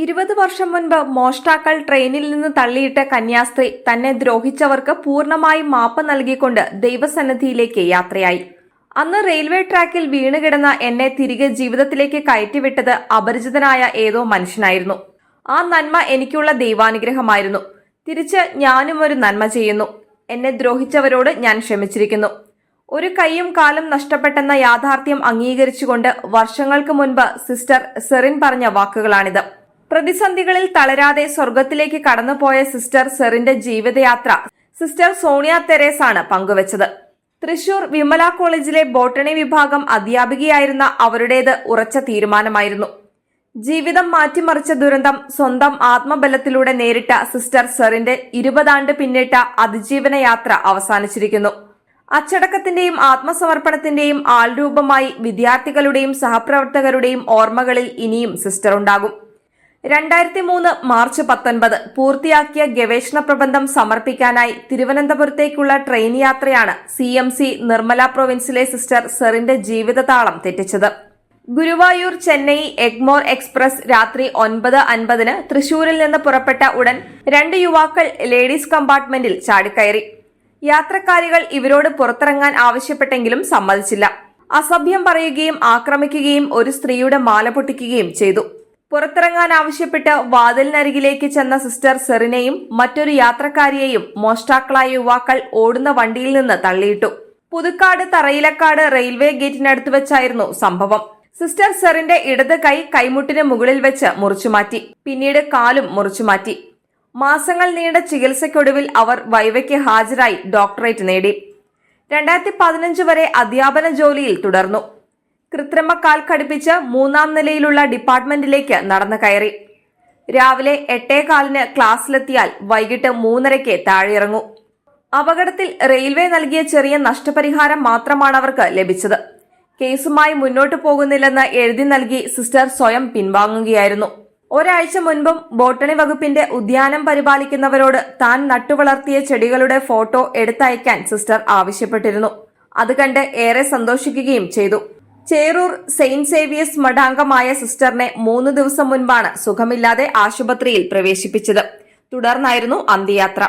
ഇരുപത് വർഷം മുൻപ് മോഷ്ടാക്കൾ ട്രെയിനിൽ നിന്ന് തള്ളിയിട്ട കന്യാസ്ത്രീ തന്നെ ദ്രോഹിച്ചവർക്ക് പൂർണമായും മാപ്പ് നൽകിക്കൊണ്ട് ദൈവസന്നിധിയിലേക്ക് യാത്രയായി. അന്ന് റെയിൽവേ ട്രാക്കിൽ വീണുകിടന്ന എന്നെ തിരികെ ജീവിതത്തിലേക്ക് കയറ്റിവിട്ടത് അപരിചിതനായ ഏതോ മനുഷ്യനായിരുന്നു. ആ നന്മ എനിക്കുള്ള ദൈവാനുഗ്രഹമായിരുന്നു. തിരിച്ച് ഞാനും ഒരു നന്മ ചെയ്യുന്നു. എന്നെ ദ്രോഹിച്ചവരോട് ഞാൻ ക്ഷമിച്ചിരിക്കുന്നു. ഒരു കൈയും കാലും നഷ്ടപ്പെട്ടെന്ന യാഥാർത്ഥ്യം അംഗീകരിച്ചുകൊണ്ട് വർഷങ്ങൾക്ക് മുൻപ് സിസ്റ്റർ സെറിൻ പറഞ്ഞ വാക്കുകളാണിത്. പ്രതിസന്ധികളിൽ തളരാതെ സ്വർഗത്തിലേക്ക് കടന്നുപോയ സിസ്റ്റർ സെറിന്റെ ജീവിതയാത്ര സിസ്റ്റർ സോണിയ തെരേസ് ആണ് പങ്കുവച്ചത്. തൃശൂർ വിമല കോളേജിലെ ബോട്ടണി വിഭാഗം അധ്യാപികയായിരുന്ന അവരുടേത് ഉറച്ച തീരുമാനമായിരുന്നു. ജീവിതം മാറ്റിമറിച്ച ദുരന്തം സ്വന്തം ആത്മബലത്തിലൂടെ നേരിട്ട സിസ്റ്റർ സെറിന്റെ ഇരുപതാണ്ട് പിന്നിട്ട അതിജീവന യാത്ര അവസാനിച്ചിരിക്കുന്നു. അച്ചടക്കത്തിന്റെയും ആത്മസമർപ്പണത്തിന്റെയും ആൾരൂപമായി വിദ്യാർത്ഥികളുടെയും സഹപ്രവർത്തകരുടെയും ഓർമ്മകളിൽ ഇനിയും സിസ്റ്റർ ഉണ്ടാകും. രണ്ടായിരത്തി മൂന്ന് മാർച്ച് പത്തൊൻപത് പൂർത്തിയാക്കിയ ഗവേഷണ പ്രബന്ധം സമർപ്പിക്കാനായി തിരുവനന്തപുരത്തേക്കുള്ള ട്രെയിൻ യാത്രയാണ് C M C Nirmala പ്രൊവിൻസിലെ sister സെറിന്റെ ജീവിതതാളം തെറ്റിച്ചത്. ഗുരുവായൂർ ചെന്നൈ എഗ്മോർ എക്സ്പ്രസ് രാത്രി ഒൻപത് അൻപതിന് തൃശൂരിൽ നിന്ന് പുറപ്പെട്ട ഉടൻ രണ്ട് യുവാക്കൾ ലേഡീസ് കമ്പാർട്ട്മെന്റിൽ ചാടിക്കയറി. യാത്രക്കാരികൾ ഇവരോട് പുറത്തിറങ്ങാൻ ആവശ്യപ്പെട്ടെങ്കിലും സമ്മതിച്ചില്ല. അസഭ്യം പറയുകയും ആക്രമിക്കുകയും ഒരു സ്ത്രീയുടെ മാല പൊട്ടിക്കുകയും ചെയ്തു. പുറത്തിറങ്ങാൻ ആവശ്യപ്പെട്ട് വാതിലിനരികിലേക്ക് ചെന്ന സിസ്റ്റർ സെറിനെയും മറ്റൊരു യാത്രക്കാരിയെയും മോഷ്ടാക്കളായ യുവാക്കൾ ഓടുന്ന വണ്ടിയിൽ നിന്ന് തള്ളിയിട്ടു. പുതുക്കാട് തറയിലക്കാട് റെയിൽവേ ഗേറ്റിനടുത്ത് വെച്ചായിരുന്നു സംഭവം. സിസ്റ്റർ സെറിന്റെ ഇടത് കൈ കൈമുട്ടിന് മുകളിൽ വെച്ച് മുറിച്ചുമാറ്റി പിന്നീട് കാലും മുറിച്ചുമാറ്റി മാസങ്ങൾ നീണ്ട ചികിത്സയ്ക്കൊടുവിൽ അവർ വൈവയ്ക്ക് ഹാജരായി ഡോക്ടറേറ്റ് നേടി. രണ്ടായിരത്തി പതിനഞ്ച് വരെ അധ്യാപന ജോലിയിൽ തുടർന്നു. കൃത്രിമ കാൽ ഘടിപ്പിച്ച് മൂന്നാം നിലയിലുള്ള ഡിപ്പാർട്ട്മെന്റിലേക്ക് നടന്നു കയറി. രാവിലെ എട്ടേ കാലിന് ക്ലാസ്സിലെത്തിയാൽ വൈകിട്ട് മൂന്നരയ്ക്ക് താഴെയിറങ്ങൂ. അപകടത്തിൽ റെയിൽവേ നൽകിയ ചെറിയ നഷ്ടപരിഹാരം മാത്രമാണ് അവർക്ക് ലഭിച്ചത്. കേസുമായി മുന്നോട്ടു പോകുന്നില്ലെന്ന് എഴുതി നൽകി സിസ്റ്റർ സ്വയം പിൻവാങ്ങുകയായിരുന്നു. ഒരാഴ്ച മുൻപും ബോട്ടണി വകുപ്പിന്റെ ഉദ്യാനം പരിപാലിക്കുന്നവരോട് താൻ നട്ടുവളർത്തിയ ചെടികളുടെ ഫോട്ടോ എടുത്തയക്കാൻ സിസ്റ്റർ ആവശ്യപ്പെട്ടിരുന്നു. അത് കണ്ട് ഏറെ സന്തോഷിക്കുകയും ചെയ്തു. ചേറൂർ സെയിന്റ് സേവിയേഴ്സ് മഠാംഗമായ സിസ്റ്ററിനെ മൂന്ന് ദിവസം മുൻപാണ് സുഖമില്ലാതെ ആശുപത്രിയിൽ പ്രവേശിപ്പിച്ചത്. തുടർന്നായിരുന്നു അന്ത്യയാത്ര.